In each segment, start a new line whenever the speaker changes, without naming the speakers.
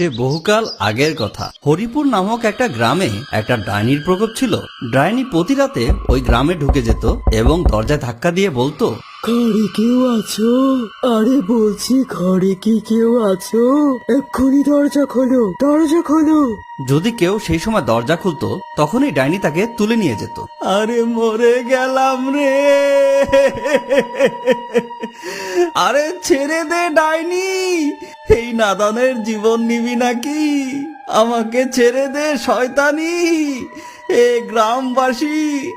সে বহুকাল আগের কথা। হরিপুর নামক একটা গ্রামে একটা ডাইনির প্রকোপ ছিল। ডাইনি প্রতি রাতে ওই গ্রামে ঢুকে যেত এবং দরজায় ধাক্কা দিয়ে বলতো
ঘরে কেউ আছো? আরে বলছি ঘরে কি কেউ আছো? এক্ষুনি দরজা খোলো দরজা খোলো।
যদি কেউ সেই সময় দরজা খুলতো তখনই ডাইনি তাকে তুলে নিয়ে যেত। আরে মরে গেলাম রে। আরে ছেড়ে দে ডাইনি। এই নাদানের জীবন নিবি নাকি? আমাকে ছেড়ে দে শয়তানি। এ গ্রামবাসী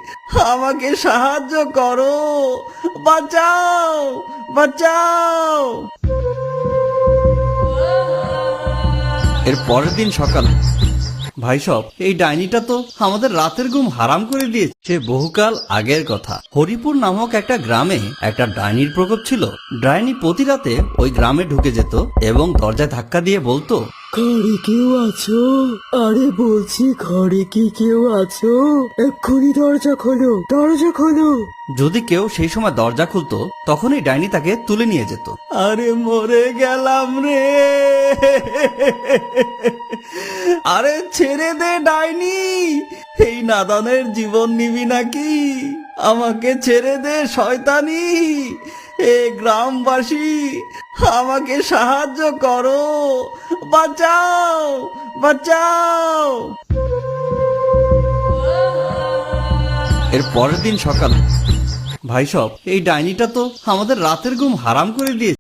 আমাকে সাহায্য করো। বাঁচাও বাঁচাও। এর পরের দিন সকাল। ভাই সব এই ডাইনিটা তো আমাদের রাতের ঘুম হারাম করে দিয়েছে। সে বহুকাল আগের কথা। হরিপুর নামক একটা গ্রামে একটা ডাইনির প্রকোপ ছিল। ডাইনি প্রতি রাতে ওই গ্রামে ঢুকে যেত এবং দরজায় ধাক্কা দিয়ে বলতো
ঘরে কেউ আছো? আরে বলছি ঘরে কি কেউ আছো? এক্ষুনি দরজা খোলো দরজা খোলো।
যদি কেউ সেই সময় দরজা খুলতো তখনই ডাইনি তাকে তুলে নিয়ে যেত। আরে মরে গেলাম রে। আরে ছেড়ে দে ডাইনি। এই নাদানের জীবন নিবি নাকি? আমাকে ছেড়ে দে শয়তানি। এ গ্রামবাসী আমাকে সাহায্য করো। বাঁচাও বাঁচাও। এর পরের দিন সকাল। ভাই সব এই ডাইনিটা তো আমাদের রাতের ঘুম হারাম করে দিয়েছে।